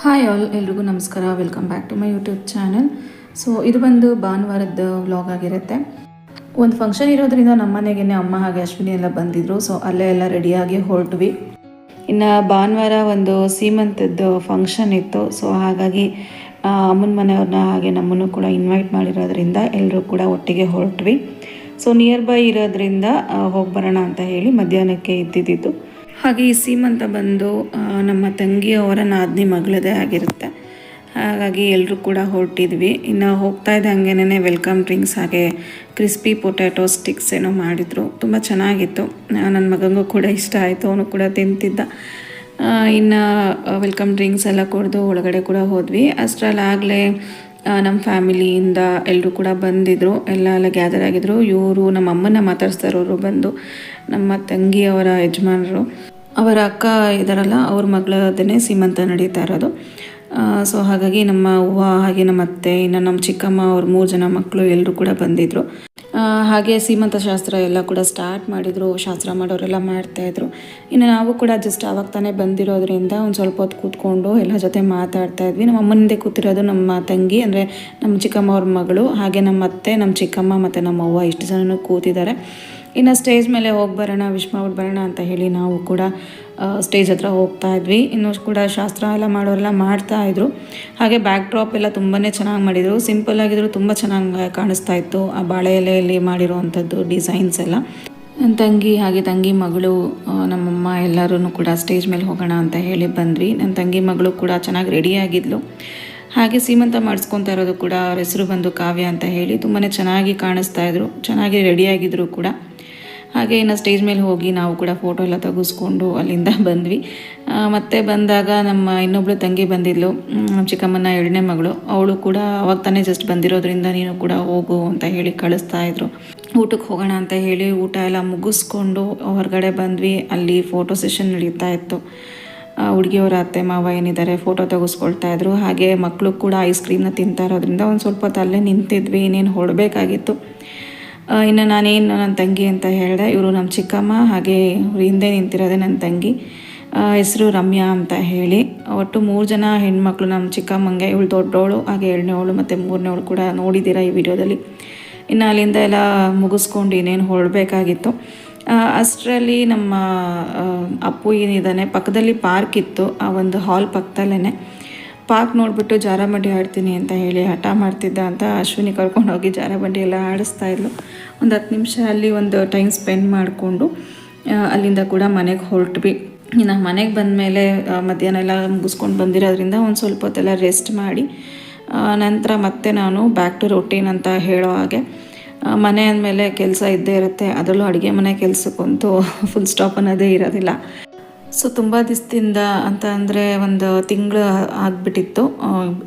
Hi all ಎಲ್ರಿಗೂ ನಮಸ್ಕಾರ. Welcome back to my YouTube channel so ಇದು ಬಂದು ಭಾನುವಾರದ ವ್ಲಾಗ್ ಆಗಿರುತ್ತೆ. ಒಂದು ಫಂಕ್ಷನ್ ಇರೋದ್ರಿಂದ ನಮ್ಮ ಮನೆಗೆ ಅಮ್ಮ ಹಾಗೆ ಅಶ್ವಿನಿ ಎಲ್ಲ ಬಂದಿದ್ರು. ಸೊ ಅಲ್ಲೇ ಎಲ್ಲ ರೆಡಿಯಾಗಿ ಹೊರಟ್ವಿ. ಇನ್ನು ಭಾನುವಾರ ಒಂದು ಸೀಮಂತದ್ದು ಫಂಕ್ಷನ್ ಇತ್ತು. ಸೊ ಹಾಗಾಗಿ ಅಮ್ಮನ ಮನೆಯವ್ರನ್ನ ಹಾಗೆ ನಮ್ಮನ್ನು ಕೂಡ ಇನ್ವೈಟ್ ಮಾಡಿರೋದ್ರಿಂದ ಎಲ್ಲರೂ ಕೂಡ ಒಟ್ಟಿಗೆ ಹೊರಟ್ವಿ. ಸೊ ನಿಯರ್ ಬೈ ಇರೋದ್ರಿಂದ ಹೋಗಿ ಬರೋಣ ಅಂತ ಹೇಳಿ ಮಧ್ಯಾಹ್ನಕ್ಕೆ ಇದ್ದಿದ್ದು. ಹಾಗೆ ಈ ಸೀಮಂತ ಬಂದು ನಮ್ಮ ತಂಗಿಯವರ ನಾದಿನಿ ಮಗಳದೇ ಆಗಿರುತ್ತೆ. ಹಾಗಾಗಿ ಎಲ್ಲರೂ ಕೂಡ ಹೊರಟಿದ್ವಿ. ಇನ್ನು ಹೋಗ್ತಾ ಇದ್ದಂಗೆನೇ ವೆಲ್ಕಮ್ ಡ್ರಿಂಕ್ಸ್, ಹಾಗೆ ಕ್ರಿಸ್ಪಿ ಪೊಟ್ಯಾಟೊ ಸ್ಟಿಕ್ಸ್ ಏನೋ ಮಾಡಿದರು. ತುಂಬ ಚೆನ್ನಾಗಿತ್ತು. ನನ್ನ ಮಗನಿಗೂ ಕೂಡ ಇಷ್ಟ ಆಯಿತು. ಅವನು ಕೂಡ ತಿಂತಿದ್ದ. ಇನ್ನು ವೆಲ್ಕಮ್ ಡ್ರಿಂಕ್ಸ್ ಎಲ್ಲ ಕುಡಿದು ಒಳಗಡೆ ಕೂಡ ಹೋದ್ವಿ. ಅಷ್ಟರಲ್ಲಾಗಲೇ ನಮ್ಮ ಫ್ಯಾಮಿಲಿಯಿಂದ ಎಲ್ಲರೂ ಕೂಡ ಬಂದಿದ್ದರು ಎಲ್ಲ ಎಲ್ಲ ಗ್ಯಾದರ್ ಆಗಿದ್ರು. ಇವರು ನಮ್ಮ ಅಮ್ಮನ ಮಾತಾಡಿಸ್ತಾ ಇರೋರು ಬಂದು ನಮ್ಮ ತಂಗಿಯವರ ಯಜಮಾನರು. ಅವರ ಅಕ್ಕ ಇದ್ದಾರಲ್ಲ ಅವ್ರ ಮಗಳದನ್ನೇ ಸೀಮಂತ ನಡೀತಾ ಇರೋದು. ಸೊ ಹಾಗಾಗಿ ನಮ್ಮ ಅವ್ವ, ಹಾಗೆ ನಮ್ಮ ಅತ್ತೆ, ಇನ್ನು ನಮ್ಮ ಚಿಕ್ಕಮ್ಮ, ಅವ್ರ ಮೂರು ಜನ ಮಕ್ಕಳು ಎಲ್ಲರೂ ಕೂಡ ಬಂದಿದ್ದರು ಹಾಗೆ ಸೀಮಂತ ಶಾಸ್ತ್ರ ಎಲ್ಲ ಕೂಡ ಸ್ಟಾರ್ಟ್ ಮಾಡಿದರು, ಶಾಸ್ತ್ರ ಮಾಡೋರೆಲ್ಲ ಮಾಡ್ತಾಯಿದ್ರು ಇನ್ನು ನಾವು ಕೂಡ ಜಸ್ಟ್ ಆವಾಗ ತಾನೇ ಬಂದಿರೋದ್ರಿಂದ ಒಂದು ಸ್ವಲ್ಪ ಹೊತ್ತು ಕೂತ್ಕೊಂಡು ಎಲ್ಲ ಜೊತೆ ಮಾತಾಡ್ತಾ ಇದ್ವಿ. ನಮ್ಮ ಅಮ್ಮನಿಂದೆ ಕೂತಿರೋದು ನಮ್ಮ ತಂಗಿ, ಅಂದರೆ ನಮ್ಮ ಚಿಕ್ಕಮ್ಮ ಅವ್ರ ಮಗಳು, ಹಾಗೆ ನಮ್ಮ ಅತ್ತೆ, ನಮ್ಮ ಚಿಕ್ಕಮ್ಮ ಮತ್ತು ನಮ್ಮ ಅವ್ವ ಇಷ್ಟು ಜನನೂ ಕೂತಿದ್ದಾರೆ. ಇನ್ನು ಸ್ಟೇಜ್ ಮೇಲೆ ಹೋಗಿ ಬರೋಣ ವಿಶ್ ಮಾಡ್ಬಿಟ್ಟು ಬರೋಣ ಅಂತ ಹೇಳಿ ನಾವು ಕೂಡ ಸ್ಟೇಜ್ ಹತ್ರ ಹೋಗ್ತಾ ಇದ್ವಿ. ಇನ್ನೂ ಕೂಡ ಶಾಸ್ತ್ರ ಎಲ್ಲ ಮಾಡೋರೆಲ್ಲ ಮಾಡ್ತಾ ಇದ್ರು. ಹಾಗೆ ಬ್ಯಾಕ್ ಡ್ರಾಪ್ ಎಲ್ಲ ತುಂಬಾ ಚೆನ್ನಾಗಿ ಮಾಡಿದರು. ಸಿಂಪಲ್ ಆಗಿದ್ರು ತುಂಬ ಚೆನ್ನಾಗಿ ಕಾಣಿಸ್ತಾ ಇತ್ತು, ಆ ಬಾಳೆ ಎಲೆಯಲ್ಲಿ ಮಾಡಿರುವಂಥದ್ದು ಡಿಸೈನ್ಸ್ ಎಲ್ಲ. ನನ್ನ ತಂಗಿ ಹಾಗೆ ತಂಗಿ ಮಗಳು ನಮ್ಮಮ್ಮ ಎಲ್ಲರೂ ಕೂಡ ಸ್ಟೇಜ್ ಮೇಲೆ ಹೋಗೋಣ ಅಂತ ಹೇಳಿ ಬಂದ್ವಿ. ನನ್ನ ತಂಗಿ ಮಗಳು ಕೂಡ ಚೆನ್ನಾಗಿ ರೆಡಿಯಾಗಿದ್ಲು ಹಾಗೆ ಸೀಮಂತ ಮಾಡಿಸ್ಕೊತಾ ಇರೋದು ಕೂಡ ಅವ್ರ ಹೆಸರು ಬಂದು ಕಾವ್ಯ ಅಂತ ಹೇಳಿ ತುಂಬಾ ಚೆನ್ನಾಗಿ ಕಾಣಿಸ್ತಾ ಇದ್ರು. ಚೆನ್ನಾಗಿ ರೆಡಿಯಾಗಿದ್ರು ಕೂಡ. ಹಾಗೆ ಇನ್ನು ಸ್ಟೇಜ್ ಮೇಲೆ ಹೋಗಿ ನಾವು ಕೂಡ ಫೋಟೋ ಎಲ್ಲ ತೆಗೆಸ್ಕೊಂಡು ಅಲ್ಲಿಂದ ಬಂದ್ವಿ. ಮತ್ತೆ ಬಂದಾಗ ನಮ್ಮ ಇನ್ನೊಬ್ಳು ತಂಗಿ ಬಂದಿದ್ಲು. ಚಿಕ್ಕಮ್ಮನ ಎರಡನೇ ಮಗಳು. ಅವಳು ಕೂಡ ಅವಾಗ ತಾನೇ ಜಸ್ಟ್ ಬಂದಿರೋದ್ರಿಂದ ನೀನು ಕೂಡ ಹೋಗು ಅಂತ ಹೇಳಿ ಕಳಿಸ್ತಾ ಇದ್ರು. ಊಟಕ್ಕೆ ಹೋಗೋಣ ಅಂತ ಹೇಳಿ ಊಟ ಎಲ್ಲ ಮುಗಿಸ್ಕೊಂಡು ಹೊರಗಡೆ ಬಂದ್ವಿ. ಅಲ್ಲಿ ಫೋಟೋ ಸೆಷನ್ ನಡೀತಾ ಇತ್ತು. ಹುಡುಗಿಯವರ ಅತ್ತೆ, ಮಾವ ಏನಿದ್ದಾರೆ ಫೋಟೋ ತೆಗೆಸ್ಕೊಳ್ತಾ ಇದ್ರು. ಹಾಗೆ ಮಕ್ಕಳು ಕೂಡ ಐಸ್ ಕ್ರೀಮ್ನ ತಿಂತಾ ಇರೋದ್ರಿಂದ ಒಂದು ಸ್ವಲ್ಪ ಹೊತ್ತು ಅಲ್ಲೇ ನಿಂತಿದ್ವಿ. ಇನ್ನೇನು ಹೊರಡಬೇಕಾಗಿತ್ತು ಇನ್ನು ನಾನೇನು ನನ್ನ ತಂಗಿ ಅಂತ ಹೇಳಿದೆ, ಇವರು ನಮ್ಮ ಚಿಕ್ಕಮ್ಮ, ಹಾಗೆ ಹಿಂದೆ ನಿಂತಿರೋದೆ ನನ್ನ ತಂಗಿ. ಹೆಸರು ರಮ್ಯಾ ಅಂತ ಹೇಳಿ. ಒಟ್ಟು ಮೂರು ಜನ ಹೆಣ್ಮಕ್ಳು ನಮ್ಮ ಚಿಕ್ಕಮ್ಮಂಗೆ, ಇವಳು ದೊಡ್ಡವಳು ಹಾಗೆ ಎರಡನೇವಳು ಮತ್ತು ಮೂರನೇವಳು ಕೂಡ ನೋಡಿದ್ದೀರಾ ಈ ವಿಡಿಯೋದಲ್ಲಿ. ಇನ್ನು ಅಲ್ಲಿಂದ ಎಲ್ಲ ಮುಗಿಸ್ಕೊಂಡು ಇನ್ನೇನು ಹೊರಡಬೇಕಾಗಿತ್ತು. ಅಷ್ಟರಲ್ಲಿ ನಮ್ಮ ಅಪ್ಪು ಏನಿದ್ದಾನೆ, ಪಕ್ಕದಲ್ಲಿ ಪಾರ್ಕ್ ಇತ್ತು, ಆ ಒಂದು ಹಾಲ್ ಪಕ್ಕದಲ್ಲೇ ಪಾರ್ಕ್ ನೋಡಿಬಿಟ್ಟು ಜಾರಬಂಡಿ ಆಡ್ತೀನಿ ಅಂತ ಹೇಳಿ ಹಠ ಮಾಡ್ತಿದ್ದ ಅಂತ ಅಶ್ವಿನಿ ಕರ್ಕೊಂಡು ಹೋಗಿ ಜಾರಬಂಡಿ ಎಲ್ಲ ಆಡಿಸ್ತಾ ಇದ್ಲು. ಒಂದು ಹತ್ತು ನಿಮಿಷ ಅಲ್ಲಿ ಒಂದು ಟೈಮ್ ಸ್ಪೆಂಡ್ ಮಾಡಿಕೊಂಡು ಅಲ್ಲಿಂದ ಕೂಡ ಮನೆಗೆ ಹೊರಟ್ವಿ. ಇನ್ನು ಮನೆಗೆ ಬಂದಮೇಲೆ ಮಧ್ಯಾಹ್ನ ಎಲ್ಲ ಮುಗಿಸ್ಕೊಂಡು ಬಂದಿರೋದ್ರಿಂದ ಒಂದು ಸ್ವಲ್ಪ ಹೊತ್ತೆಲ್ಲ ರೆಸ್ಟ್ ಮಾಡಿ ನಂತರ ಮತ್ತೆ ನಾನು ಬ್ಯಾಕ್ ಟು ರೊಟೀನ್ ಅಂತ ಹೇಳೋ ಹಾಗೆ ಮನೆ ಅಂದಮೇಲೆ ಕೆಲಸ ಇದ್ದೇ ಇರುತ್ತೆ. ಅದರಲ್ಲೂ ಅಡುಗೆ ಮನೆ ಕೆಲಸಕ್ಕಂತೂ ಫುಲ್ ಸ್ಟಾಪ್ ಅನ್ನೋದೇ ಇರೋದಿಲ್ಲ. ಸೊ ತುಂಬ ದಿವಸದಿಂದ ಅಂತ ಅಂದರೆ ಒಂದು ತಿಂಗಳು ಆಗಿಬಿಟ್ಟಿತ್ತು.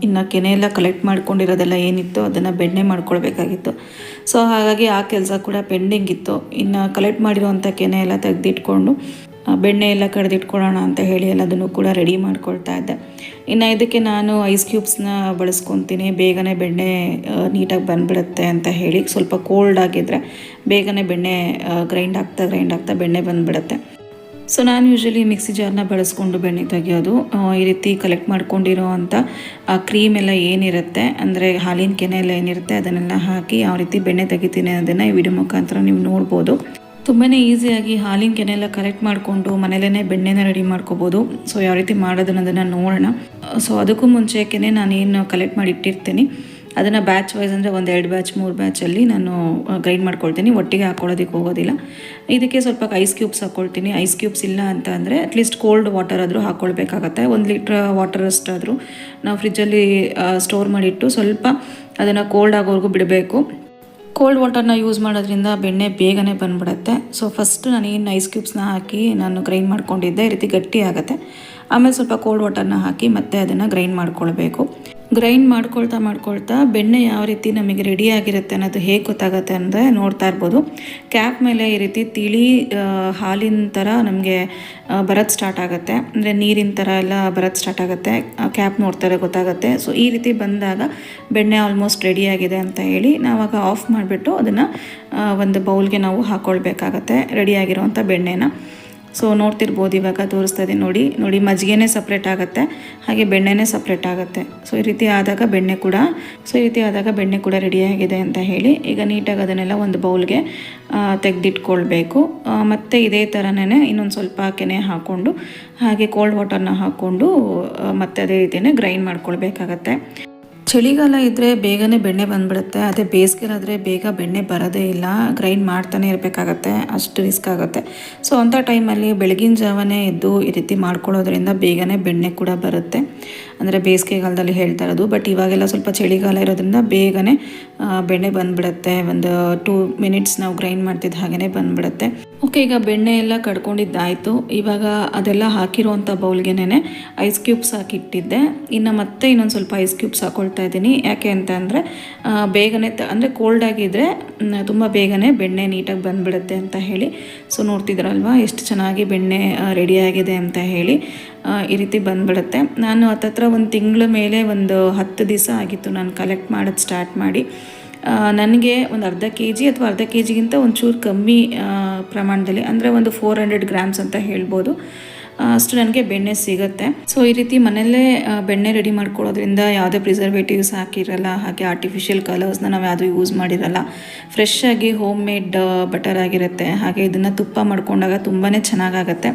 ಇನ್ನು ಕೆನೆ ಎಲ್ಲ ಕಲೆಕ್ಟ್ ಮಾಡ್ಕೊಂಡಿರೋದೆಲ್ಲ ಏನಿತ್ತು ಅದನ್ನು ಬೆಣ್ಣೆ ಮಾಡ್ಕೊಳ್ಬೇಕಾಗಿತ್ತು. ಸೊ ಹಾಗಾಗಿ ಆ ಕೆಲಸ ಕೂಡ ಪೆಂಡಿಂಗ್ ಇತ್ತು ಇನ್ನು ಕಲೆಕ್ಟ್ ಮಾಡಿರೋವಂಥ ಕೆನೆ ಎಲ್ಲ ತೆಗೆದಿಟ್ಕೊಂಡು ಬೆಣ್ಣೆ ಎಲ್ಲ ಕಡ್ದಿಟ್ಕೊಳ್ಳೋಣ ಅಂತ ಹೇಳಿ ಎಲ್ಲದನ್ನು ಕೂಡ ರೆಡಿ ಮಾಡ್ಕೊಳ್ತಾ ಇದ್ದೆ. ಇನ್ನು ಇದಕ್ಕೆ ನಾನು ಐಸ್ ಕ್ಯೂಬ್ಸ್ನ ಬಳಸ್ಕೊತೀನಿ. ಬೇಗನೆ ಬೆಣ್ಣೆ ನೀಟಾಗಿ ಬಂದ್ಬಿಡುತ್ತೆ ಅಂತ ಹೇಳಿ. ಸ್ವಲ್ಪ ಕೋಲ್ಡ್ ಆಗಿದ್ದರೆ ಬೇಗನೆ ಬೆಣ್ಣೆ ಗ್ರೈಂಡ್ ಆಗ್ತಾ ಗ್ರೈಂಡ್ ಆಗ್ತಾ ಬೆಣ್ಣೆ ಬಂದ್ಬಿಡುತ್ತೆ. ಸೊ ನಾನು ಯೂಶಲಿ ಮಿಕ್ಸಿ ಜಾರ್ನ ಬಳಸ್ಕೊಂಡು ಬೆಣ್ಣೆ ತೆಗೆಯೋದು. ಈ ರೀತಿ ಕಲೆಕ್ಟ್ ಮಾಡ್ಕೊಂಡಿರೋ ಅಂಥ ಆ ಕ್ರೀಮ್ ಎಲ್ಲ ಏನಿರುತ್ತೆ, ಅಂದರೆ ಹಾಲಿನ ಕೆನೆ ಎಲ್ಲ ಏನಿರುತ್ತೆ, ಅದನ್ನೆಲ್ಲ ಹಾಕಿ ಯಾವ ರೀತಿ ಬೆಣ್ಣೆ ತೆಗಿತೀನಿ ಅದನ್ನು ಈ ವಿಡಿಯೋ ಮುಖಾಂತರ ನೀವು ನೋಡ್ಬೋದು. ತುಂಬಾ ಈಸಿಯಾಗಿ ಹಾಲಿನ ಕೆನೆ ಎಲ್ಲ ಕಲೆಕ್ಟ್ ಮಾಡಿಕೊಂಡು ಮನೇಲೇ ಬೆಣ್ಣೆನ ರೆಡಿ ಮಾಡ್ಕೋಬೋದು. ಸೊ ಯಾವ ರೀತಿ ಮಾಡೋದನ್ನು ಅದನ್ನು ನೋಡೋಣ. ಸೊ ಅದಕ್ಕೂ ಮುಂಚೆ ಕೆನೆ ನಾನೇನು ಕಲೆಕ್ಟ್ ಮಾಡಿ ಇಟ್ಟಿರ್ತೀನಿ ಅದನ್ನು ಬ್ಯಾಚ್ ವೈಸ್ ಅಂದರೆ ಒಂದು ಎರಡು ಬ್ಯಾಚ್ ಮೂರು ಬ್ಯಾಚಲ್ಲಿ ನಾನು ಗ್ರೈಂಡ್ ಮಾಡ್ಕೊಳ್ತೀನಿ. ಒಟ್ಟಿಗೆ ಹಾಕ್ಕೊಳ್ಳೋದಕ್ಕೆ ಹೋಗೋದಿಲ್ಲ. ಇದಕ್ಕೆ ಸ್ವಲ್ಪ ಐಸ್ ಕ್ಯೂಬ್ಸ್ ಹಾಕ್ಕೊಳ್ತೀನಿ ಐಸ್ ಕ್ಯೂಬ್ಸ್ ಇಲ್ಲ ಅಂತ ಅಂದರೆ ಅಟ್ಲೀಸ್ಟ್ ಕೋಲ್ಡ್ ವಾಟರ್ ಆದರೂ ಹಾಕ್ಕೊಳ್ಬೇಕಾಗತ್ತೆ ಒಂದು ಲೀಟ್ರ್ ವಾಟರ್ ಅಷ್ಟಾದರೂ ನಾವು ಫ್ರಿಜ್ಜಲ್ಲಿ ಸ್ಟೋರ್ ಮಾಡಿಟ್ಟು ಸ್ವಲ್ಪ ಅದನ್ನು ಕೋಲ್ಡ್ ಆಗೋವರೆಗೂ ಬಿಡಬೇಕು. ಕೋಲ್ಡ್ ವಾಟರ್ನ ಯೂಸ್ ಮಾಡೋದ್ರಿಂದ ಬೆಣ್ಣೆ ಬೇಗನೆ ಬಂದ್ಬಿಡುತ್ತೆ. ಸೊ ಫಸ್ಟ್ ನಾನು ಏನು ಐಸ್ ಕ್ಯೂಬ್ಸ್ನ ಹಾಕಿ ನಾನು ಗ್ರೈಂಡ್ ಮಾಡ್ಕೊಂಡಿದ್ದೆ. ಈ ರೀತಿ ಗಟ್ಟಿ ಆಗುತ್ತೆ. ಆಮೇಲೆ ಸ್ವಲ್ಪ ಕೋಲ್ಡ್ ವಾಟರ್ನ ಹಾಕಿ ಮತ್ತೆ ಅದನ್ನು ಗ್ರೈಂಡ್ ಮಾಡ್ಕೊಳ್ಬೇಕು. ಗ್ರೈಂಡ್ ಮಾಡ್ಕೊಳ್ತಾ ಮಾಡ್ಕೊಳ್ತಾ ಬೆಣ್ಣೆ ಯಾವ ರೀತಿ ನಮಗೆ ರೆಡಿ ಆಗಿರುತ್ತೆ ಅನ್ನೋದು ಹೇಗೆ ಗೊತ್ತಾಗುತ್ತೆ ಅಂದರೆ ನೋಡ್ತಾ ಇರ್ಬೋದು. ಕ್ಯಾಪ್ ಮೇಲೆ ಈ ರೀತಿ ತಿಳಿ ಹಾಲಿನ ಥರ ನಮಗೆ ಬರೋದು ಸ್ಟಾರ್ಟ್ ಆಗುತ್ತೆ. ಅಂದರೆ ನೀರಿನ ಥರ ಎಲ್ಲ ಬರೋದು ಸ್ಟಾರ್ಟ್ ಆಗುತ್ತೆ. ಕ್ಯಾಪ್ ನೋಡ್ತಾರೆ ಗೊತ್ತಾಗುತ್ತೆ. ಸೊ ಈ ರೀತಿ ಬಂದಾಗ ಬೆಣ್ಣೆ ಆಲ್ಮೋಸ್ಟ್ ರೆಡಿ ಆಗಿದೆ ಅಂತ ಹೇಳಿ ನಾವಾಗ ಆಫ್ ಮಾಡಿಬಿಟ್ಟು ಅದನ್ನು ಒಂದು ಬೌಲ್ಗೆ ನಾವು ಹಾಕ್ಕೊಳ್ಬೇಕಾಗತ್ತೆ ರೆಡಿಯಾಗಿರುವಂಥ ಬೆಣ್ಣೆನ. ಸೊ ನೋಡ್ತಿರ್ಬೋದು, ಇವಾಗ ತೋರಿಸ್ತಾ ಇದ್ದೀನಿ ನೋಡಿ. ನೋಡಿ, ಮಜ್ಜಿಗೆನೇ ಸಪ್ರೇಟ್ ಆಗುತ್ತೆ. ಹಾಗೆ ಬೆಣ್ಣೆನೇ ಸಪ್ರೇಟ್ ಆಗುತ್ತೆ. ಸೊ ಈ ರೀತಿ ಆದಾಗ ಬೆಣ್ಣೆ ಕೂಡ ಸೊ ಈ ರೀತಿ ಆದಾಗ ಬೆಣ್ಣೆ ಕೂಡ ರೆಡಿಯಾಗಿದೆ ಅಂತ ಹೇಳಿ, ಈಗ ನೀಟಾಗಿ ಅದನ್ನೆಲ್ಲ ಒಂದು ಬೌಲ್ಗೆ ತೆಗೆದಿಟ್ಕೊಳ್ಬೇಕು. ಮತ್ತು ಇದೇ ಥರನೇ ಇನ್ನೊಂದು ಸ್ವಲ್ಪ ಕೆನೆ ಹಾಕ್ಕೊಂಡು ಹಾಗೆ ಕೋಲ್ಡ್ ವಾಟರ್ನ ಹಾಕ್ಕೊಂಡು ಮತ್ತೆ ಅದೇ ರೀತಿಯೇ ಗ್ರೈಂಡ್ ಮಾಡ್ಕೊಳ್ಬೇಕಾಗತ್ತೆ. ಚಳಿಗಾಲ ಇದ್ದರೆ ಬೇಗನೆ ಬೆಣ್ಣೆ ಬಂದ್ಬಿಡುತ್ತೆ, ಅದೇ ಬೇಸಿಗೆಲಾದರೆ ಬೇಗ ಬೆಣ್ಣೆ ಬರೋದೇ ಇಲ್ಲ ಗ್ರೈಂಡ್ ಮಾಡ್ತಾನೆ ಇರಬೇಕಾಗತ್ತೆ, ಅಷ್ಟು ರಿಸ್ಕ್ ಆಗುತ್ತೆ. ಸೊ ಅಂಥ ಟೈಮಲ್ಲಿ ಬೆಳಗಿನ ಜಾವನೇ ಎದ್ದು ಈ ರೀತಿ ಮಾಡ್ಕೊಳ್ಳೋದ್ರಿಂದ ಬೇಗನೆ ಬೆಣ್ಣೆ ಕೂಡ ಬರುತ್ತೆ. ಅಂದರೆ ಬೇಸಿಗೆಗಾಲದಲ್ಲಿ ಹೇಳ್ತಾ ಇರೋದು. ಬಟ್ ಇವಾಗೆಲ್ಲ ಸ್ವಲ್ಪ ಚಳಿಗಾಲ ಇರೋದ್ರಿಂದ ಬೇಗನೆ ಬೆಣ್ಣೆ ಬಂದ್ಬಿಡುತ್ತೆ. ಒಂದು ಟೂ ಮಿನಿಟ್ಸ್ ನಾವು ಗ್ರೈಂಡ್ ಮಾಡ್ತಿದ್ದ ಹಾಗೇ ಬಂದ್ಬಿಡುತ್ತೆ. ಓಕೆ ಈಗ ಬೆಣ್ಣೆ ಎಲ್ಲ ಕಡ್ಕೊಂಡಿದ್ದಾಯಿತು. ಇವಾಗ ಅದೆಲ್ಲ ಹಾಕಿರೋವಂಥ ಬೌಲ್ಗೆನೇ ಐಸ್ ಕ್ಯೂಬ್ಸ್ ಹಾಕಿಟ್ಟಿದ್ದೆ. ಇನ್ನು ಮತ್ತೆ ಇನ್ನೊಂದು ಸ್ವಲ್ಪ ಐಸ್ ಕ್ಯೂಬ್ಸ್ ಹಾಕೊಳ್ತಾ ಇದ್ದೀನಿ. ಯಾಕೆ ಅಂತ ಅಂದರೆ ಬೇಗನೆ ತ, ಅಂದರೆ ಕೋಲ್ಡ್ ಆಗಿದ್ದರೆ ತುಂಬ ಬೇಗನೆ ಬೆಣ್ಣೆ ನೀಟಾಗಿ ಬಂದುಬಿಡುತ್ತೆ ಅಂತ ಹೇಳಿ. ಸೊ ನೋಡ್ತಿದ್ರಲ್ವಾ? ಎಷ್ಟು ಚೆನ್ನಾಗಿ ಬೆಣ್ಣೆ ರೆಡಿಯಾಗಿದೆ ಅಂತ ಹೇಳಿ ಈ ರೀತಿ ಬಂದುಬಿಡುತ್ತೆ. ನಾನು ಹತ್ತತ್ರ ಒಂದು ತಿಂಗಳ ಮೇಲೆ ಒಂದು ಹತ್ತು ದಿವಸ ಆಗಿತ್ತು ನಾನು ಕಲೆಕ್ಟ್ ಮಾಡೋದು ಸ್ಟಾರ್ಟ್ ಮಾಡಿ. ನನಗೆ ಒಂದು ಅರ್ಧ ಕೆ ಜಿ ಅಥವಾ ಅರ್ಧ ಕೆ ಜಿಗಿಂತ ಒಂಚೂರು ಕಮ್ಮಿ ಪ್ರಮಾಣದಲ್ಲಿ, ಅಂದರೆ ಒಂದು ಫೋರ್ ಹಂಡ್ರೆಡ್ ಗ್ರಾಮ್ಸ್ ಅಂತ ಹೇಳ್ಬೋದು. ಅಷ್ಟು ನನಗೆ ಬೆಣ್ಣೆ ಸಿಗುತ್ತೆ. ಸೊ ಈ ರೀತಿ ಮನೆಯಲ್ಲೇ ಬೆಣ್ಣೆ ರೆಡಿ ಮಾಡ್ಕೊಳ್ಳೋದ್ರಿಂದ ಯಾವುದೇ ಪ್ರಿಸರ್ವೇಟಿವ್ಸ್ ಹಾಕಿರಲ್ಲ, ಹಾಗೆ ಆರ್ಟಿಫಿಷಿಯಲ್ ಕಲರ್ಸ್ನ ನಾವು ಯಾವುದೂ ಯೂಸ್ ಮಾಡಿರಲ್ಲ. ಫ್ರೆಶ್ ಆಗಿ ಹೋಮ್ ಮೇಡ್ ಬಟರ್ ಆಗಿರುತ್ತೆ. ಹಾಗೆ ಇದನ್ನು ತುಪ್ಪ ಮಾಡ್ಕೊಂಡಾಗ ತುಂಬಾ ಚೆನ್ನಾಗಾಗತ್ತೆ.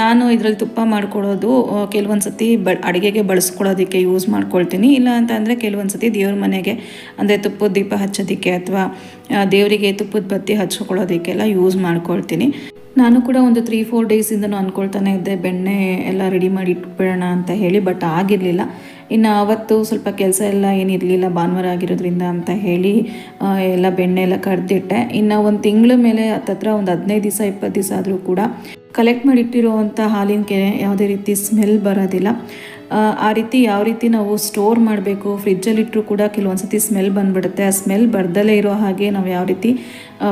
ನಾನು ಇದರಲ್ಲಿ ತುಪ್ಪ ಮಾಡ್ಕೊಳ್ಳೋದು ಕೆಲವೊಂದು ಸತಿ ಬ, ಅಡುಗೆಗೆ ಬಳಸ್ಕೊಳ್ಳೋದಕ್ಕೆ ಯೂಸ್ ಮಾಡ್ಕೊಳ್ತೀನಿ. ಇಲ್ಲ ಅಂತ ಅಂದರೆ ಕೆಲವೊಂದು ಸತಿ ದೇವ್ರ ಮನೆಗೆ, ಅಂದರೆ ತುಪ್ಪದ ದೀಪ ಹಚ್ಚೋದಕ್ಕೆ ಅಥವಾ ದೇವರಿಗೆ ತುಪ್ಪದ ಬತ್ತಿ ಹಚ್ಕೊಳ್ಳೋದಕ್ಕೆಲ್ಲ ಯೂಸ್ ಮಾಡ್ಕೊಳ್ತೀನಿ. ನಾನು ಕೂಡ ಒಂದು ತ್ರೀ ಫೋರ್ ಡೇಸಿಂದನೂ ಅಂದ್ಕೊಳ್ತಾನೆ ಇದ್ದೆ, ಬೆಣ್ಣೆ ಎಲ್ಲ ರೆಡಿ ಮಾಡಿ ಇಟ್ಬಿಡೋಣ ಅಂತ ಹೇಳಿ ಬಟ್ ಆಗಿರಲಿಲ್ಲ. ಇನ್ನು ಅವತ್ತು ಸ್ವಲ್ಪ ಕೆಲಸ ಎಲ್ಲ ಏನಿರಲಿಲ್ಲ ಭಾನುವಾರ ಆಗಿರೋದ್ರಿಂದ ಅಂತ ಹೇಳಿ ಎಲ್ಲ ಬೆಣ್ಣೆ ಎಲ್ಲ ಕರೆದಿಟ್ಟೆ. ಇನ್ನು ಒಂದು ತಿಂಗಳ ಮೇಲೆ ಹತ್ತತ್ರ ಒಂದು ಹದಿನೈದು ದಿವಸ, ಇಪ್ಪತ್ತು ದಿವಸ ಆದರೂ ಕೂಡ ಕಲೆಕ್ಟ್ ಮಾಡಿಟ್ಟಿರುವಂಥ ಹಾಲಿನ ಕೆರೆ ಯಾವುದೇ ರೀತಿ ಸ್ಮೆಲ್ ಬರೋದಿಲ್ಲ. ಆ, ರೀತಿ ಯಾವ ರೀತಿ ನಾವು ಸ್ಟೋರ್ ಮಾಡಬೇಕು ಫ್ರಿಜ್ಜಲ್ಲಿಟ್ಟರು ಕೂಡ ಕೆಲವೊಂದು ಸತಿ ಸ್ಮೆಲ್ ಬಂದ್ಬಿಡುತ್ತೆ. ಆ ಸ್ಮೆಲ್ ಬರ್ದಲೇ ಇರೋ ಹಾಗೆ ನಾವು ಯಾವ ರೀತಿ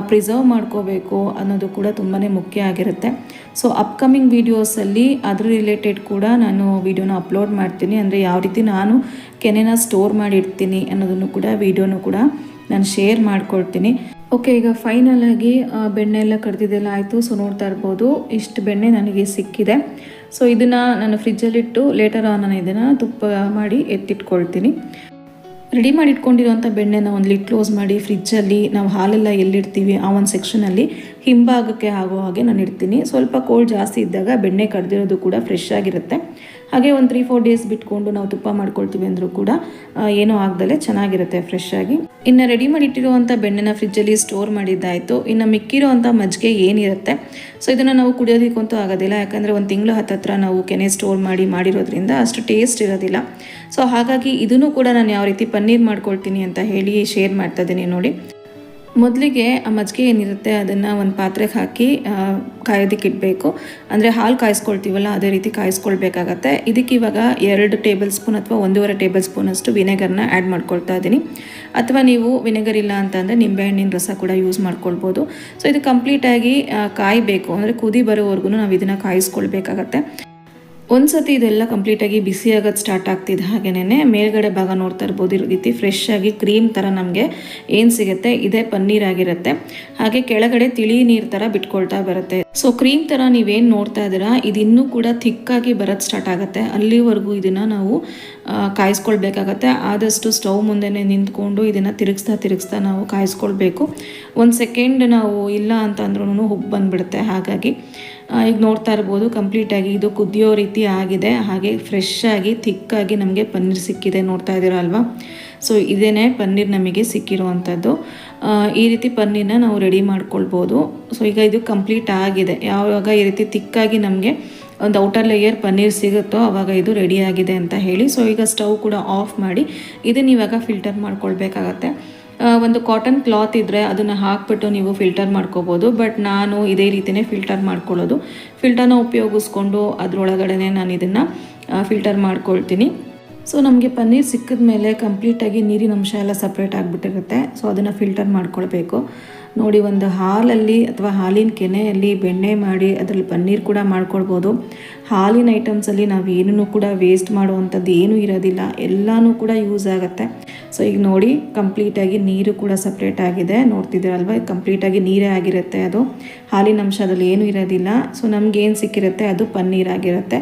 ಪ್ರಿಸರ್ವ್ ಮಾಡ್ಕೋಬೇಕು ಅನ್ನೋದು ಕೂಡ ತುಂಬಾ ಮುಖ್ಯ ಆಗಿರುತ್ತೆ. ಸೊ ಅಪ್ಕಮಿಂಗ್ ವೀಡಿಯೋಸಲ್ಲಿ ಅದ್ರ ರಿಲೇಟೆಡ್ ಕೂಡ ನಾನು ವೀಡಿಯೋನ ಅಪ್ಲೋಡ್ ಮಾಡ್ತೀನಿ. ಅಂದರೆ ಯಾವ ರೀತಿ ನಾನು ಕೆನೆನ ಸ್ಟೋರ್ ಮಾಡಿಡ್ತೀನಿ ಅನ್ನೋದನ್ನು ಕೂಡ ವೀಡಿಯೋನು ಕೂಡ ನಾನು ಶೇರ್ ಮಾಡ್ಕೊಳ್ತೀನಿ. ಓಕೆ ಈಗ ಫೈನಲ್ ಆಗಿ ಬೆಣ್ಣೆ ಎಲ್ಲ ಕಡ್ದಿದ್ದೆಲ್ಲ ಆಯಿತು. ಸೊ ನೋಡ್ತಾ ಇರ್ಬೋದು ಇಷ್ಟು ಬೆಣ್ಣೆ ನನಗೆ ಸಿಕ್ಕಿದೆ. ಸೊ ಇದನ್ನು ನಾನು ಫ್ರಿಜ್ಜಲ್ಲಿಟ್ಟು ಲೇಟರ್ ಆ ನಾನು ಇದನ್ನು ತುಪ್ಪ ಮಾಡಿ ಎತ್ತಿಟ್ಕೊಳ್ತೀನಿ. ರೆಡಿ ಮಾಡಿ ಇಟ್ಕೊಂಡಿರುವಂಥ ಬೆಣ್ಣೆನ ಒಂದು ಲಿಟ್ ಕ್ಲೋಸ್ ಮಾಡಿ ಫ್ರಿಜ್ಜಲ್ಲಿ ನಾವು ಹಾಲೆಲ್ಲ ಎಲ್ಲಿಡ್ತೀವಿ ಆ ಒಂದು ಸೆಕ್ಷನಲ್ಲಿ ಹಿಂಭಾಗಕ್ಕೆ ಆಗೋ ಹಾಗೆ ನಾನು ಇಡ್ತೀನಿ. ಸ್ವಲ್ಪ ಕೋಲ್ಡ್ ಜಾಸ್ತಿ ಇದ್ದಾಗ ಬೆಣ್ಣೆ ಕಡ್ದಿರೋದು ಕೂಡ ಫ್ರೆಶ್ ಆಗಿರುತ್ತೆ. ಹಾಗೆ ಒಂದು ತ್ರೀ ಫೋರ್ ಡೇಸ್ ಬಿಟ್ಕೊಂಡು ನಾವು ತುಪ್ಪ ಮಾಡ್ಕೊಳ್ತೀವಿ ಅಂದರೂ ಕೂಡ ಏನೂ ಆಗ್ದಲೇ ಚೆನ್ನಾಗಿರುತ್ತೆ ಫ್ರೆಶ್ ಆಗಿ. ಇನ್ನು ರೆಡಿ ಮಾಡಿ ಇಟ್ಟಿರುವಂಥ ಬೆಣ್ಣೆನ ಫ್ರಿಜ್ಜಲ್ಲಿ ಸ್ಟೋರ್ ಮಾಡಿದ್ದಾಯಿತು. ಇನ್ನು ಮಿಕ್ಕಿರೋವಂಥ ಮಜ್ಜಿಗೆ ಏನಿರುತ್ತೆ ಸೊ ಇದನ್ನು ನಾವು ಕುಡಿಯೋದಕ್ಕಂತೂ ಆಗೋದಿಲ್ಲ. ಯಾಕಂದರೆ ಒಂದು ತಿಂಗಳು ಹತ್ತತ್ರ ನಾವು ಕೆನೆ ಸ್ಟೋರ್ ಮಾಡಿ ಮಾಡಿರೋದ್ರಿಂದ ಅಷ್ಟು ಟೇಸ್ಟ್ ಇರೋದಿಲ್ಲ. ಸೊ ಹಾಗಾಗಿ ಇದನ್ನು ಕೂಡ ನಾನು ಯಾವ ರೀತಿ ಪನ್ನೀರ್ ಮಾಡ್ಕೊಳ್ತೀನಿ ಅಂತ ಹೇಳಿ ಶೇರ್ ಮಾಡ್ತಾ ಇದ್ದೀನಿ ನೋಡಿ. ಮೊದಲಿಗೆ ಆ ಮಜ್ಜಿಗೆ ಏನಿರುತ್ತೆ ಅದನ್ನು ಒಂದು ಪಾತ್ರೆಗೆ ಹಾಕಿ ಕಾಯೋದಕ್ಕೆ ಇಡಬೇಕು. ಅಂದರೆ ಹಾಲು ಕಾಯಿಸ್ಕೊಳ್ತೀವಲ್ಲ, ಅದೇ ರೀತಿ ಕಾಯಿಸ್ಕೊಳ್ಬೇಕಾಗತ್ತೆ. ಇದಕ್ಕೆ ಇವಾಗ ಎರಡು ಟೇಬಲ್ ಸ್ಪೂನ್ ಅಥವಾ ಒಂದೂವರೆ ಟೇಬಲ್ ಸ್ಪೂನಷ್ಟು ವಿನೆಗರ್ನ ಆ್ಯಡ್ ಮಾಡ್ಕೊಳ್ತಾ ಇದ್ದೀನಿ ಅಥವಾ ನೀವು ವಿನೆಗರ್ ಇಲ್ಲ ಅಂತಂದರೆ ನಿಂಬೆಹಣ್ಣಿನ ರಸ ಕೂಡ ಯೂಸ್ ಮಾಡ್ಕೊಳ್ಬೋದು. ಸೊ ಇದು ಕಂಪ್ಲೀಟಾಗಿ ಕಾಯಬೇಕು. ಅಂದರೆ ಕುದಿ ಬರೋವರೆಗೂ ನಾವು ಇದನ್ನು ಕಾಯಿಸ್ಕೊಳ್ಬೇಕಾಗತ್ತೆ. ಒಂದು ಸತಿ ಇದೆಲ್ಲ ಕಂಪ್ಲೀಟಾಗಿ ಬಿಸಿ ಆಗೋದು ಸ್ಟಾರ್ಟ್ ಆಗ್ತಿದ್ದ ಹಾಗೆನೇ ಮೇಲ್ಗಡೆ ಭಾಗ ನೋಡ್ತಾ ಇರ್ಬೋದು ಈ ರೀತಿ ಫ್ರೆಶ್ ಆಗಿ ಕ್ರೀಮ್ ಥರ ನಮಗೆ ಏನು ಸಿಗುತ್ತೆ? ಇದೇ ಪನ್ನೀರ್ ಆಗಿರುತ್ತೆ. ಹಾಗೆ ಕೆಳಗಡೆ ತಿಳಿ ನೀರು ಥರ ಬಿಟ್ಕೊಳ್ತಾ ಬರುತ್ತೆ. ಸೊ ಕ್ರೀಮ್ ಥರ ನೀವೇನು ನೋಡ್ತಾ ಇದ್ದೀರಾ? ಇದು ಇನ್ನೂ ಕೂಡ ಥಿಕ್ಕಾಗಿ ಬರೋದು ಸ್ಟಾರ್ಟ್ ಆಗುತ್ತೆ. ಅಲ್ಲಿವರೆಗೂ ಇದನ್ನು ನಾವು ಕಾಯಿಸ್ಕೊಳ್ಬೇಕಾಗತ್ತೆ. ಆದಷ್ಟು ಸ್ಟವ್ ಮುಂದೆನೇ ನಿಂತ್ಕೊಂಡು ಇದನ್ನು ತಿರುಗಿಸ್ತಾ ತಿರುಗಿಸ್ತಾ ನಾವು ಕಾಯಿಸ್ಕೊಳ್ಬೇಕು. ಒಂದು ಸೆಕೆಂಡ್ ನಾವು ಇಲ್ಲ ಅಂತ ಅಂದ್ರೂ ಹುಬ್ಬು ಬಂದ್ಬಿಡುತ್ತೆ. ಹಾಗಾಗಿ ಈಗ ನೋಡ್ತಾ ಇರ್ಬೋದು ಕಂಪ್ಲೀಟಾಗಿ ಇದು ಕುದಿಯೋ ರೀತಿ ಆಗಿದೆ. ಹಾಗೆ ಫ್ರೆಶ್ ಆಗಿ ಥಿಕ್ಕಾಗಿ ನಮಗೆ ಪನ್ನೀರ್ ಸಿಕ್ಕಿದೆ ನೋಡ್ತಾ ಇದ್ದೀರ ಅಲ್ವಾ ಸೊ ಇದೇನೇ ಪನ್ನೀರ್ ನಮಗೆ ಸಿಕ್ಕಿರುವಂಥದ್ದು. ಈ ರೀತಿ ಪನ್ನೀರ್ನ ನಾವು ರೆಡಿ ಮಾಡ್ಕೊಳ್ಬೋದು. ಸೊ ಈಗ ಇದು ಕಂಪ್ಲೀಟ್ ಆಗಿದೆ. ಯಾವಾಗ ಈ ರೀತಿ ತಿಕ್ಕಾಗಿ ನಮಗೆ ಒಂದು ಔಟರ್ ಲೇಯರ್ ಪನ್ನೀರ್ ಸಿಗುತ್ತೋ ಆವಾಗ ಇದು ರೆಡಿಯಾಗಿದೆ ಅಂತ ಹೇಳಿ. ಸೊ ಈಗ ಸ್ಟವ್ ಕೂಡ ಆಫ್ ಮಾಡಿ, ಇದನ್ನ ಇವಾಗ ಫಿಲ್ಟರ್ ಮಾಡ್ಕೊಳ್ಬೇಕಾಗತ್ತೆ. ಒಂದು ಕಾಟನ್ ಕ್ಲಾತ್ ಇದ್ದರೆ ಅದನ್ನು ಹಾಕ್ಬಿಟ್ಟು ನೀವು ಫಿಲ್ಟರ್ ಮಾಡ್ಕೋಬೋದು. ಬಟ್ ನಾನು ಇದೇ ರೀತಿಯೇ ಫಿಲ್ಟರ್ ಮಾಡ್ಕೊಳ್ಳೋದು. ಫಿಲ್ಟರ್ನ ಉಪಯೋಗಿಸ್ಕೊಂಡು ಅದರೊಳಗಡೆ ನಾನು ಇದನ್ನು ಫಿಲ್ಟರ್ ಮಾಡ್ಕೊಳ್ತೀನಿ. ಸೊ ನಮಗೆ ಪನ್ನೀರ್ ಸಿಕ್ಕಿದ ಮೇಲೆ ಕಂಪ್ಲೀಟಾಗಿ ನೀರಿನ ಅಂಶ ಎಲ್ಲ ಸಪ್ರೇಟ್ ಆಗಿಬಿಟ್ಟಿರುತ್ತೆ. ಸೊ ಅದನ್ನು ಫಿಲ್ಟರ್ ಮಾಡ್ಕೊಳ್ಬೇಕು. ನೋಡಿ, ಒಂದು ಹಾಲಲ್ಲಿ ಅಥವಾ ಹಾಲಿನ ಕೆನೆಯಲ್ಲಿ ಬೆಣ್ಣೆ ಮಾಡಿ ಅದರಲ್ಲಿ ಪನ್ನೀರ್ ಕೂಡ ಮಾಡ್ಕೊಳ್ಬೋದು. ಹಾಲಿನ ಐಟಮ್ಸಲ್ಲಿ ನಾವು ಏನೂ ಕೂಡ ವೇಸ್ಟ್ ಮಾಡುವಂಥದ್ದು ಏನೂ ಇರೋದಿಲ್ಲ. ಎಲ್ಲನೂ ಕೂಡ ಯೂಸ್ ಆಗುತ್ತೆ. ಸೊ ಈಗ ನೋಡಿ ಕಂಪ್ಲೀಟಾಗಿ ನೀರು ಕೂಡ ಸಪ್ರೇಟ್ ಆಗಿದೆ. ನೋಡ್ತಿದ್ದೀರಲ್ವ? ಕಂಪ್ಲೀಟಾಗಿ ನೀರೇ ಆಗಿರುತ್ತೆ ಅದು. ಹಾಲಿನ ಅಂಶದಲ್ಲಿ ಏನೂ ಇರೋದಿಲ್ಲ. ಸೊ ನಮ್ಗೆ ಏನು ಸಿಕ್ಕಿರುತ್ತೆ? ಅದು ಪನ್ನೀರ್ ಆಗಿರುತ್ತೆ.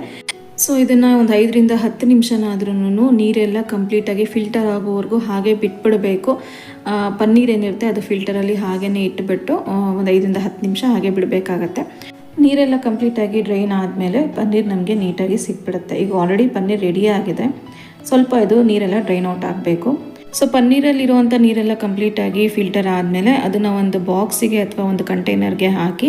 ಸೊ ಇದನ್ನು ಒಂದು ಐದರಿಂದ ಹತ್ತು ನಿಮಿಷನಾದ್ರೂ ನೀರೆಲ್ಲ ಕಂಪ್ಲೀಟಾಗಿ ಫಿಲ್ಟರ್ ಆಗೋವರೆಗೂ ಹಾಗೆ ಬಿಟ್ಬಿಡಬೇಕು. ಪನ್ನೀರ್ ಏನಿರುತ್ತೆ ಅದು ಫಿಲ್ಟರಲ್ಲಿ ಹಾಗೇ ಇಟ್ಬಿಟ್ಟು ಆ, ಒಂದು ಐದರಿಂದ ಹತ್ತು ನಿಮಿಷ ಹಾಗೆ ಬಿಡಬೇಕಾಗತ್ತೆ. ನೀರೆಲ್ಲ ಕಂಪ್ಲೀಟಾಗಿ ಡ್ರೈನ್ ಆದಮೇಲೆ ಪನ್ನೀರ್ ನಮಗೆ ನೀಟಾಗಿ ಸಿಕ್ಬಿಡುತ್ತೆ. ಈಗ ಆಲ್ರೆಡಿ ಪನ್ನೀರ್ ರೆಡಿ ಆಗಿದೆ. ಸ್ವಲ್ಪ ಇದು ನೀರೆಲ್ಲ ಡ್ರೈನ್ ಔಟ್ ಆಗಬೇಕು. ಸೊ ಪನ್ನೀರಲ್ಲಿರುವಂಥ ನೀರೆಲ್ಲ ಕಂಪ್ಲೀಟಾಗಿ ಫಿಲ್ಟರ್ ಆದಮೇಲೆ ಅದನ್ನು ಒಂದು ಬಾಕ್ಸಿಗೆ ಅಥವಾ ಒಂದು ಕಂಟೈನರ್ಗೆ ಹಾಕಿ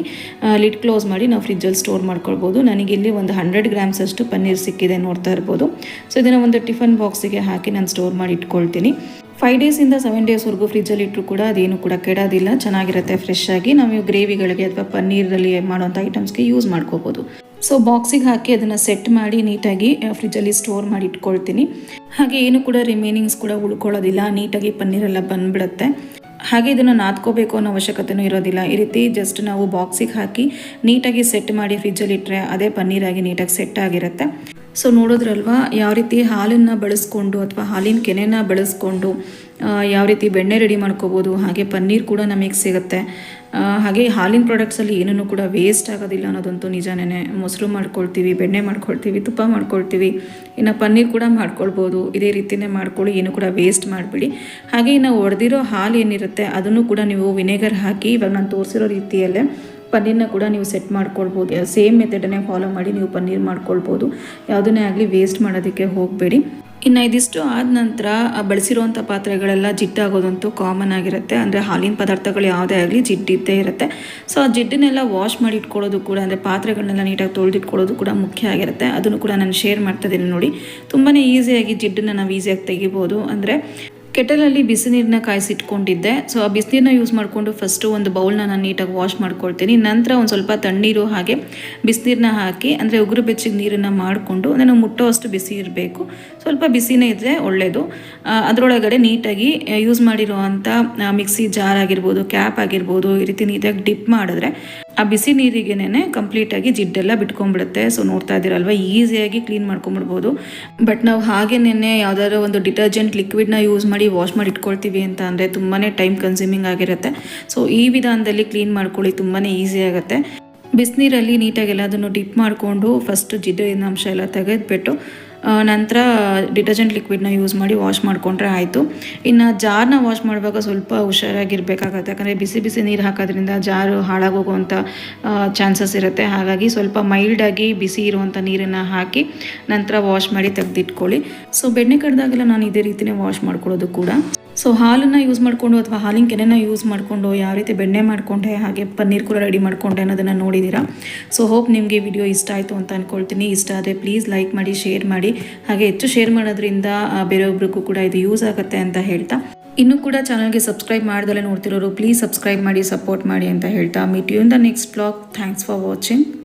ಲಿಡ್ ಕ್ಲೋಸ್ ಮಾಡಿ ನಾವು ಫ್ರಿಜ್ಜಲ್ಲಿ ಸ್ಟೋರ್ ಮಾಡ್ಕೊಳ್ಬೋದು. ನನಗಿಲ್ಲಿ ಒಂದು ಹಂಡ್ರೆಡ್ ಗ್ರಾಮ್ಸ್ ಅಷ್ಟು ಪನ್ನೀರ್ ಸಿಕ್ಕಿದೆ ನೋಡ್ತಾ ಇರ್ಬೋದು. ಸೊ ಇದನ್ನು ಒಂದು ಟಿಫನ್ ಬಾಕ್ಸಿಗೆ ಹಾಕಿ ನಾನು ಸ್ಟೋರ್ ಮಾಡಿ ಇಟ್ಕೊಳ್ತೀನಿ. ಫೈವ್ ಡೇಸಿಂದ ಸೆವೆನ್ ಡೇಸ್ವರೆಗೂ ಫ್ರಿಜ್ಜಲ್ಲಿ ಇಟ್ಟರು ಕೂಡ ಅದೇನು ಕೂಡ ಕೆಡೋದಿಲ್ಲ. ಚೆನ್ನಾಗಿರುತ್ತೆ ಫ್ರೆಶ್ ಆಗಿ. ನಾವು ಗ್ರೇವಿಗಳಿಗೆ ಅಥವಾ ಪನ್ನೀರಲ್ಲಿ ಮಾಡುವಂಥ ಐಟಮ್ಸ್ಗೆ ಯೂಸ್ ಮಾಡ್ಕೋಬೋದು ಸೊ ಬಾಕ್ಸಿಗೆ ಹಾಕಿ ಅದನ್ನು ಸೆಟ್ ಮಾಡಿ ನೀಟಾಗಿ ಫ್ರಿಜ್ಜಲ್ಲಿ ಸ್ಟೋರ್ ಮಾಡಿ ಇಟ್ಕೊಳ್ತೀನಿ. ಹಾಗೆ ಏನು ಕೂಡ ರಿಮೈನಿಂಗ್ಸ್ ಕೂಡ ಉಳ್ಕೊಳ್ಳೋದಿಲ್ಲ. ನೀಟಾಗಿ ಪನ್ನೀರೆಲ್ಲ ಬಂದ್ಬಿಡುತ್ತೆ. ಹಾಗೆ ಇದನ್ನು ನಾದ್ಕೋಬೇಕು ಅನ್ನೋ ಅವಶ್ಯಕತೆಯೂ ಇರೋದಿಲ್ಲ. ಈ ರೀತಿ ಜಸ್ಟ್ ನಾವು ಬಾಕ್ಸಿಗೆ ಹಾಕಿ ನೀಟಾಗಿ ಸೆಟ್ ಮಾಡಿ ಫ್ರಿಜ್ಜಲ್ಲಿ ಇಟ್ಟರೆ ಅದೇ ಪನ್ನೀರಾಗಿ ನೀಟಾಗಿ ಸೆಟ್ ಆಗಿರುತ್ತೆ. ಸೊ ನೋಡೋದ್ರಲ್ವಾ, ಯಾವ ರೀತಿ ಹಾಲನ್ನು ಬಳಸ್ಕೊಂಡು ಅಥವಾ ಹಾಲಿನ ಕೆನೆನ ಬಳಸ್ಕೊಂಡು ಯಾವ ರೀತಿ ಬೆಣ್ಣೆ ರೆಡಿ ಮಾಡ್ಕೋಬೋದು, ಹಾಗೆ ಪನ್ನೀರ್ ಕೂಡ ನಮಗೆ ಸಿಗುತ್ತೆ. ಹಾಗೆ ಹಾಲಿನ ಪ್ರಾಡಕ್ಟ್ಸಲ್ಲಿ ಏನೂ ಕೂಡ ವೇಸ್ಟ್ ಆಗೋದಿಲ್ಲ ಅನ್ನೋದಂತೂ ನಿಜನೇ ಮೊಸರು ಮಾಡ್ಕೊಳ್ತೀವಿ, ಬೆಣ್ಣೆ ಮಾಡ್ಕೊಳ್ತೀವಿ, ತುಪ್ಪ ಮಾಡ್ಕೊಳ್ತೀವಿ, ಇನ್ನು ಪನ್ನೀರ್ ಕೂಡ ಮಾಡ್ಕೊಳ್ಬೋದು, ಇದೇ ರೀತಿಯೇ ಮಾಡ್ಕೊಳ್ಳಿ, ಏನು ಕೂಡ ವೇಸ್ಟ್ ಮಾಡಿಬಿಡಿ. ಹಾಗೆ ಇನ್ನು ಒಡೆದಿರೋ ಹಾಲು ಏನಿರುತ್ತೆ, ಅದನ್ನು ಕೂಡ ನೀವು ವಿನೆಗರ್ ಹಾಕಿ, ಇವಾಗ ನಾನು ತೋರಿಸಿರೋ ರೀತಿಯಲ್ಲೇ ಪನ್ನೀರ್ನ ಕೂಡ ನೀವು ಸೆಟ್ ಮಾಡ್ಕೊಳ್ಬೋದು. ಸೇಮ್ ಮೆಥಡನ್ನೇ ಫಾಲೋ ಮಾಡಿ ನೀವು ಪನ್ನೀರ್ ಮಾಡ್ಕೊಳ್ಬೋದು. ಯಾವುದನ್ನೇ ಆಗಲಿ ವೇಸ್ಟ್ ಮಾಡೋದಕ್ಕೆ ಹೋಗಬೇಡಿ. ಇನ್ನು ಇದಿಷ್ಟು ಆದ ನಂತರ ಬಳಸಿರುವಂಥ ಪಾತ್ರೆಗಳೆಲ್ಲ ಜಿಡ್ಡಾಗೋದಂತೂ ಕಾಮನ್ ಆಗಿರುತ್ತೆ. ಅಂದರೆ ಹಾಲಿನ ಪದಾರ್ಥಗಳು ಯಾವುದೇ ಆಗಲಿ ಜಿಡ್ಡಿದ್ದೇ ಇರುತ್ತೆ. ಸೊ ಆ ಜಿಡ್ಡನ್ನೆಲ್ಲ ವಾಶ್ ಮಾಡಿ ಇಟ್ಕೊಳ್ಳೋದು ಕೂಡ, ಅಂದರೆ ಪಾತ್ರೆಗಳನ್ನೆಲ್ಲ ನೀಟಾಗಿ ತೊಳೆದಿಟ್ಕೊಳ್ಳೋದು ಕೂಡ ಮುಖ್ಯ ಆಗಿರುತ್ತೆ. ಅದನ್ನು ಕೂಡ ನಾನು ಶೇರ್ ಮಾಡ್ತಾ ಇದ್ದೀನಿ ನೋಡಿ. ತುಂಬಾ ಈಸಿಯಾಗಿ ಜಿಡ್ಡನ್ನು ನಾವು ಈಸಿಯಾಗಿ ತೆಗಿಬೋದು. ಅಂದರೆ ಕೆಟಲಲ್ಲಿ ಬಿಸಿ ನೀರನ್ನ ಕಾಯಿಸಿಟ್ಕೊಂಡಿದ್ದೆ. ಸೊ ಆ ಬಿಸಿನೀರನ್ನ ಯೂಸ್ ಮಾಡಿಕೊಂಡು ಫಸ್ಟು ಒಂದು ಬೌಲ್ನ ನಾನು ನೀಟಾಗಿ ವಾಶ್ ಮಾಡ್ಕೊಳ್ತೀನಿ. ನಂತರ ಒಂದು ಸ್ವಲ್ಪ ತಣ್ಣೀರು ಹಾಗೆ ಬಿಸಿನೀರನ್ನ ಹಾಕಿ, ಅಂದರೆ ಉಗುರು ಬೆಚ್ಚಗೆ ನೀರನ್ನು ಮಾಡಿಕೊಂಡು ನಾನು ಮುಟ್ಟೋ ಅಷ್ಟು ಬಿಸಿ ಇರಬೇಕು. ಸ್ವಲ್ಪ ಬಿಸಿನೇ ಇದ್ದರೆ ಒಳ್ಳೆಯದು ಅದರೊಳಗಡೆ ನೀಟಾಗಿ ಯೂಸ್ ಮಾಡಿರುವಂಥ ಮಿಕ್ಸಿ ಜಾರ್ ಆಗಿರ್ಬೋದು ಕ್ಯಾಪ್ ಆಗಿರ್ಬೋದು, ಈ ರೀತಿ ನೀಟಾಗಿ ಡಿಪ್ ಮಾಡಿದ್ರೆ ಆ ಬಿಸಿ ನೀರಿಗೆನೇ ಕಂಪ್ಲೀಟಾಗಿ ಜಿಡ್ಡೆಲ್ಲ ಬಿಟ್ಕೊಂಡ್ಬಿಡುತ್ತೆ. ಸೊ ನೋಡ್ತಾ ಇದ್ದೀರಲ್ವ, ಈಸಿಯಾಗಿ ಕ್ಲೀನ್ ಮಾಡ್ಕೊಂಬಿಡ್ಬೋದು ಬಟ್ ನಾವು ಹಾಗೇನೆ ಯಾವ್ದಾದ್ರು ಒಂದು ಡಿಟರ್ಜೆಂಟ್ ಲಿಕ್ವಿಡ್ನ ಯೂಸ್ ಮಾಡಿ ವಾಶ್ ಮಾಡಿ ಇಟ್ಕೊಳ್ತೀವಿ ಅಂತ ಅಂದರೆ ತುಂಬಾ ಟೈಮ್ ಕನ್ಸ್ಯೂಮಿಂಗ್ ಆಗಿರುತ್ತೆ. ಸೊ ಈ ವಿಧಾನದಲ್ಲಿ ಕ್ಲೀನ್ ಮಾಡ್ಕೊಳ್ಳಿ ತುಂಬಾ ಈಸಿ ಆಗುತ್ತೆ. ಬಿಸಿನೀರಲ್ಲಿ ನೀಟಾಗಿ ಎಲ್ಲದನ್ನು ಡಿಪ್ ಮಾಡಿಕೊಂಡು ಫಸ್ಟ್ ಜಿಡ್ಡಿನ ಅಂಶ ಎಲ್ಲ ತೆಗೆದ್ಬಿಟ್ಟು ನಂತರ ಡಿಟರ್ಜೆಂಟ್ ಲಿಕ್ವಿಡ್ನ ಯೂಸ್ ಮಾಡಿ ವಾಶ್ ಮಾಡಿಕೊಂಡ್ರೆ ಆಯಿತು. ಇನ್ನು ಜಾರ್ನ ವಾಶ್ ಮಾಡುವಾಗ ಸ್ವಲ್ಪ ಹುಷಾರಾಗಿರಬೇಕಾಗತ್ತೆ. ಯಾಕಂದರೆ ಬಿಸಿ ಬಿಸಿ ನೀರು ಹಾಕೋದ್ರಿಂದ ಜಾರು ಹಾಳಾಗೋಗುವಂಥ ಚಾನ್ಸಸ್ ಇರುತ್ತೆ. ಹಾಗಾಗಿ ಸ್ವಲ್ಪ ಮೈಲ್ಡಾಗಿ ಬಿಸಿ ಇರುವಂಥ ನೀರನ್ನು ಹಾಕಿ ನಂತರ ವಾಶ್ ಮಾಡಿ ತೆಗೆದಿಟ್ಕೊಳ್ಳಿ. ಸೊ ಬೆಣ್ಣೆ ಕಡ್ದಾಗೆಲ್ಲ ನಾನು ಇದೇ ರೀತಿಯೇ ವಾಶ್ ಮಾಡ್ಕೊಳ್ಳೋದು ಕೂಡ. ಸೊ ಹಾಲನ್ನು ಯೂಸ್ ಮಾಡಿಕೊಂಡು ಅಥವಾ ಹಾಲಿನ ಕೆನೆನ ಯೂಸ್ ಮಾಡಿಕೊಂಡು ಯಾವ ರೀತಿ ಬೆಣ್ಣೆ ಮಾಡಿಕೊಂಡೆ, ಹಾಗೆ ಪನ್ನೀರ್ ಕೂಡ ರೆಡಿ ಮಾಡಿಕೊಂಡೆ ಅನ್ನೋದನ್ನು ನೋಡಿದ್ದೀರಾ ಸೊ ಹೋಪ್ ನಿಮಗೆ ವಿಡಿಯೋ ಇಷ್ಟ ಆಯಿತು ಅಂತ ಅಂದ್ಕೊಳ್ತೀನಿ ಇಷ್ಟ ಆದರೆ ಪ್ಲೀಸ್ ಲೈಕ್ ಮಾಡಿ ಶೇರ್ ಮಾಡಿ. ಹಾಗೆ ಹೆಚ್ಚು ಶೇರ್ ಮಾಡೋದ್ರಿಂದ ಬೇರೆಯೊಬ್ರಿಗೂ ಕೂಡ ಇದು ಯೂಸ್ ಆಗುತ್ತೆ ಅಂತ ಹೇಳ್ತಾ. ಇನ್ನೂ ಕೂಡ ಚಾನಲ್ಗೆ ಸಬ್ಸ್ಕ್ರೈಬ್ ಮಾಡ್ದಲೇ ನೋಡ್ತಿರೋರು ಪ್ಲೀಸ್ ಸಬ್ಸ್ಕ್ರೈಬ್ ಮಾಡಿ ಸಪೋರ್ಟ್ ಮಾಡಿ ಅಂತ ಹೇಳ್ತಾ. Meet you in the next blog thanks for watching